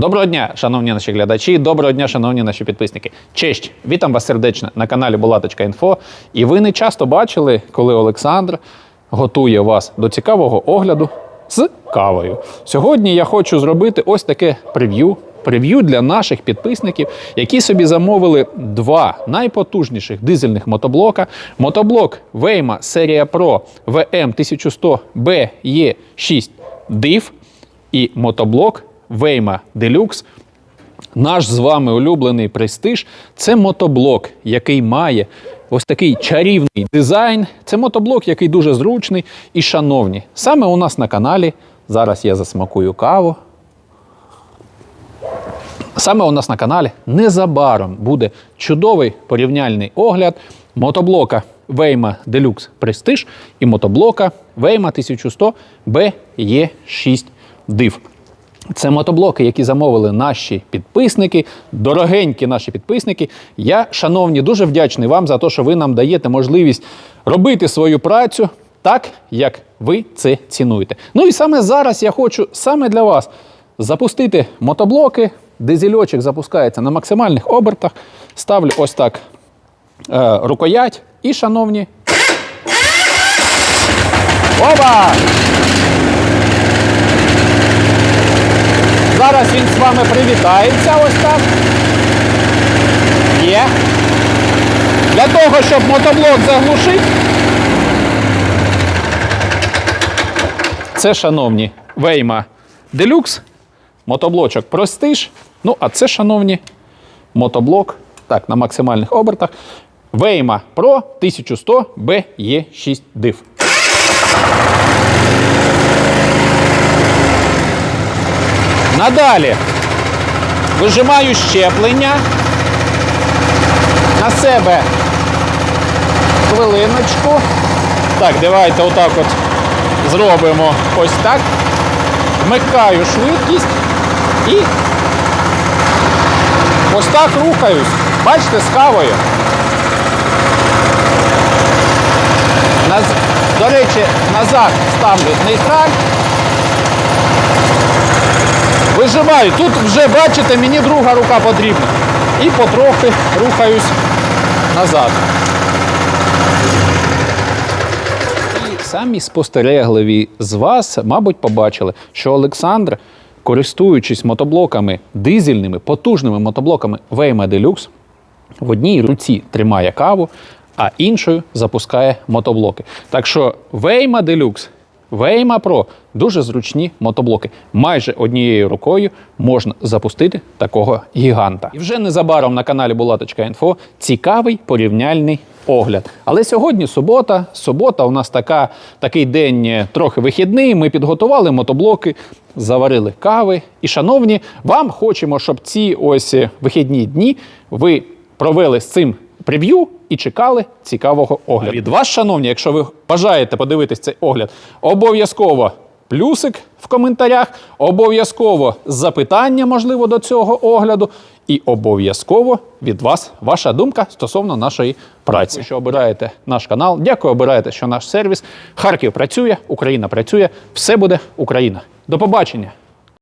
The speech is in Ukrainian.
Доброго дня, шановні наші глядачі, доброго дня, шановні наші підписники. Честь! Вітам вас сердечно на каналі Булаточка.Інфо. І ви не часто бачили, коли Олександр готує вас до цікавого огляду з кавою. Сьогодні я хочу зробити ось таке прев'ю. Прев'ю для наших підписників, які собі замовили два найпотужніших дизельних мотоблока. Мотоблок Waymo серія Pro VM1100 BE6 DIV і мотоблок Waymo Deluxe. Наш з вами улюблений престиж це мотоблок, який має ось такий чарівний дизайн. Це мотоблок, який дуже зручний і шановні. Саме у нас на каналі. Зараз я засмакую каву. Саме у нас на каналі незабаром буде чудовий порівняльний огляд мотоблока Waymo Deluxe Prestige і мотоблока Waymo 1100 BE6 DIV. Це мотоблоки, які замовили наші підписники, дорогенькі наші підписники. Я, шановні, дуже вдячний вам за те, що ви нам даєте можливість робити свою працю так, як ви це цінуєте. Ну і саме зараз я хочу саме для вас запустити мотоблоки. Дизельочок запускається на максимальних обертах. Ставлю ось так е, рукоять. І, шановні. Опа! Зараз він з вами привітається ось так. Є. Для того, щоб мотоблок заглушити. Це, шановні, Waymo Deluxe, мотоблочок Prestige. Ну, а це, шановні, мотоблок, так, на максимальних обертах. Waymo Pro 1100 BE6 DIV. Надалі вижимаю щеплення на себе хвилиночку. Так, давайте отак от зробимо ось так. Вмикаю швидкість і ось так рухаюсь. Бачите, з кавою. До речі, назад ставлю нейтраль. Виживаю. Тут вже, бачите, мені друга рука потрібна. І потрохи рухаюсь назад. І самі спостерегливі з вас, мабуть, побачили, що Олександр, користуючись мотоблоками дизельними, потужними мотоблоками Waymo Deluxe, в одній руці тримає каву, а іншою запускає мотоблоки. Так що Waymo Deluxe, Waymo Pro дуже зручні мотоблоки. Майже однією рукою можна запустити такого гіганта. І вже незабаром на каналі Булаточка.Інфо цікавий порівняльний огляд. Але сьогодні субота. Субота у нас така, такий день е, трохи вихідний. Ми підготували мотоблоки, заварили кави. І, шановні, вам хочемо, щоб ці ось е, вихідні дні ви провели з цим прев'ю і чекали цікавого огляду. Від вас, шановні, якщо ви бажаєте подивитись цей огляд, обов'язково плюсик в коментарях, обов'язково запитання, можливо, до цього огляду, і обов'язково від вас ваша думка стосовно нашої праці. Дякую, що обираєте наш канал. Дякую, обираєте, що наш сервіс. Харків працює, Україна працює. Все буде Україна. До побачення!